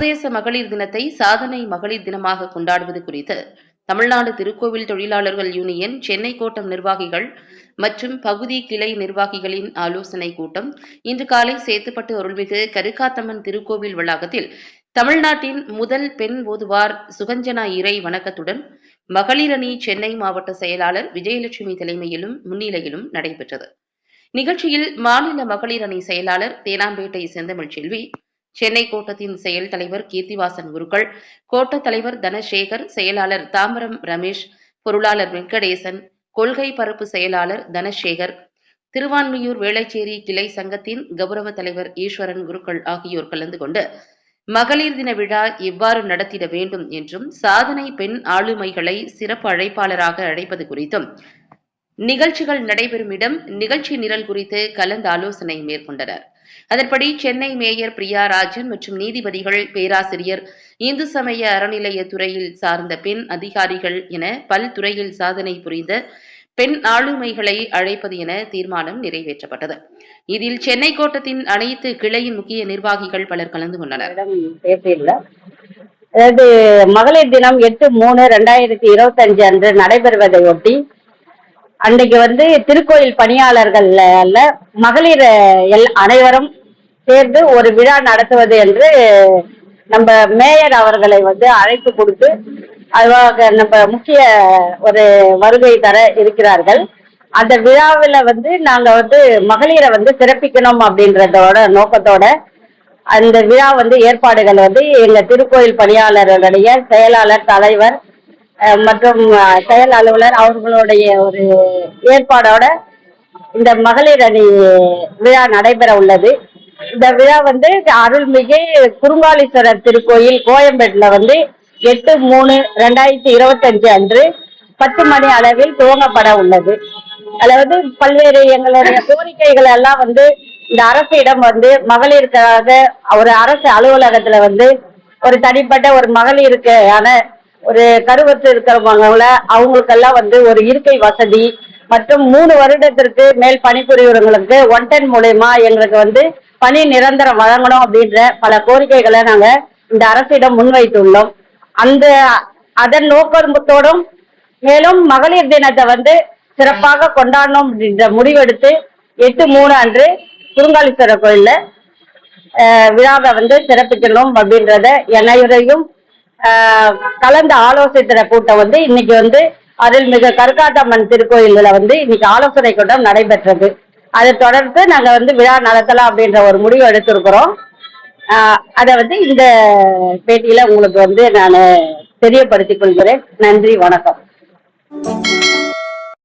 சர்வதேச மகளிர் தினத்தை சாதனை மகளிர் தினமாக கொண்டாடுவது குறித்து தமிழ்நாடு திருக்கோவில் தொழிலாளர்கள் யூனியன் சென்னை கோட்டம் நிர்வாகிகள் மற்றும் பகுதி கிளை நிர்வாகிகளின் ஆலோசனை கூட்டம் இன்று காலை சேத்துப்பட்டு அருள்மிகு கருக்காத்தம்மன் திருக்கோவில் வளாகத்தில் தமிழ்நாட்டின் முதல் பெண் ஓதுவார் சுகஞ்சனா இறை வணக்கத்துடன் மகளிர் அணி சென்னை மாவட்ட செயலாளர் விஜயலட்சுமி தலைமையிலும் முன்னிலையிலும் நடைபெற்றது. நிகழ்ச்சியில் மாநில மகளிரணி செயலாளர் தேனாம்பேட்டை செந்தமிழ் செல்வி சென்னை கோட்டத்தின் செயல் தலைவர் கீர்த்திவாசன் குருக்கள் கோட்டத் தலைவர் தனசேகர் செயலாளர் தாம்பரம் ரமேஷ் பொருளாளர் வெங்கடேசன் கொள்கை பரப்பு செயலாளர் தனசேகர் திருவான்மியூர் வேளச்சேரி கிளை சங்கத்தின் கௌரவ தலைவர் ஈஸ்வரன் குருக்கள் ஆகியோர் கலந்து கொண்டு மகளிர் தின விழா எவ்வாறு நடத்திட வேண்டும் என்றும் சாதனை பெண் ஆளுமைகளை சிறப்பு அழைப்பாளராக அழைப்பது குறித்தும் நிகழ்ச்சிகள் நடைபெறும் இடம் நிகழ்ச்சி நிரல் குறித்து கலந்து ஆலோசனை மேற்கொண்டனர். அதன்படி சென்னை மேயர் பிரியா ராஜன் மற்றும் நீதிபதிகள் பேராசிரியர் இந்து சமய அறநிலையத்துறையில் சார்ந்த பெண் அதிகாரிகள் என பல்துறையில் சாதனை புரிந்த பெண் ஆளுமைகளை அழைப்பது என தீர்மானம் நிறைவேற்றப்பட்டது. இதில் சென்னை கோட்டத்தின் அனைத்து கிளையின் முக்கிய நிர்வாகிகள் பலர் கலந்து கொண்டனர். அதாவது மகளிர் தினம் எட்டு மூணு ரெண்டாயிரத்தி இருபத்தி அஞ்சு அன்று நடைபெறுவதை ஒட்டி அன்னைக்கு வந்து திருக்கோயில் பணியாளர்கள்ல மகளிர் எல் அனைவரும் சேர்ந்து ஒரு விழா நடத்துவது என்று நம்ம மேயர் அவர்களை வந்து அழைப்பு கொடுத்து அதுவாக நம்ம முக்கிய ஒரு வருகை தர இருக்கிறார்கள். அந்த விழாவில் வந்து நாங்கள் வந்து மகளிரை வந்து சிறப்பிக்கணும் அப்படின்றதோட நோக்கத்தோட அந்த விழா வந்து ஏற்பாடுகள் வந்து எங்க திருக்கோயில் பணியாளர்களுடைய செயலாளர் தலைவர் மற்றும் செயல் அலுவலர் அவர்களுடைய ஒரு ஏற்பாடோட இந்த மகளிர் அணி விழா நடைபெற உள்ளது. இந்த விழா வந்து அருள்மிகு குறுங்காலீஸ்வரர் திருக்கோயில் கோயம்பேட்டில் வந்து எட்டு மூணு ரெண்டாயிரத்தி இருபத்தஞ்சு அன்று பத்து மணி அளவில் துவங்கப்பட உள்ளது. அதாவது பல்வேறு எங்களுடைய கோரிக்கைகள் எல்லாம் வந்து இந்த அரசிடம் வந்து மகளிருக்காக ஒரு அரசு அலுவலகத்துல வந்து ஒரு தனிப்பட்ட ஒரு மகளிருக்கான ஒரு கருவத்து இருக்கிறவங்கள அவங்களுக்கெல்லாம் வந்து ஒரு இருக்கை வசதி மற்றும் மூணு வருடத்திற்கு மேல் பணிபுரியவர்களுக்கு ஒன் டென் மூலயமா எங்களுக்கு வந்து பணி நிரந்தரம் வழங்கணும் அப்படின்ற பல கோரிக்கைகளை நாங்க இந்த அரசிடம் முன்வைத்துள்ளோம். அந்த அதன் நோக்கத்தோடும் மேலும் மகளிர் தினத்தை வந்து சிறப்பாக கொண்டாடணும் அப்படின்ற முடிவெடுத்து எட்டு மூணு அன்று குறுங்காலீஸ்வரர் கோயில்ல விழாவை வந்து சிறப்பிக்கணும் அப்படின்றத என்னையுறையும் கலந்து ஆலோசிக்கிற கூட்டம் வந்து இன்னைக்கு வந்து அருள்மிகு கருக்காட்டம்மன் திருக்கோயிலில் வந்து இன்னைக்கு ஆலோசனை கூட்டம் நடைபெற்றது. அதை தொடர்ந்து நாங்கள் வந்து விழா நடத்தலாம் அப்படின்ற ஒரு முடிவு எடுத்திருக்கிறோம். அதை வந்து இந்த பேட்டியில் உங்களுக்கு வந்து நான் தெரியப்படுத்திக் கொள்கிறேன். நன்றி வணக்கம்.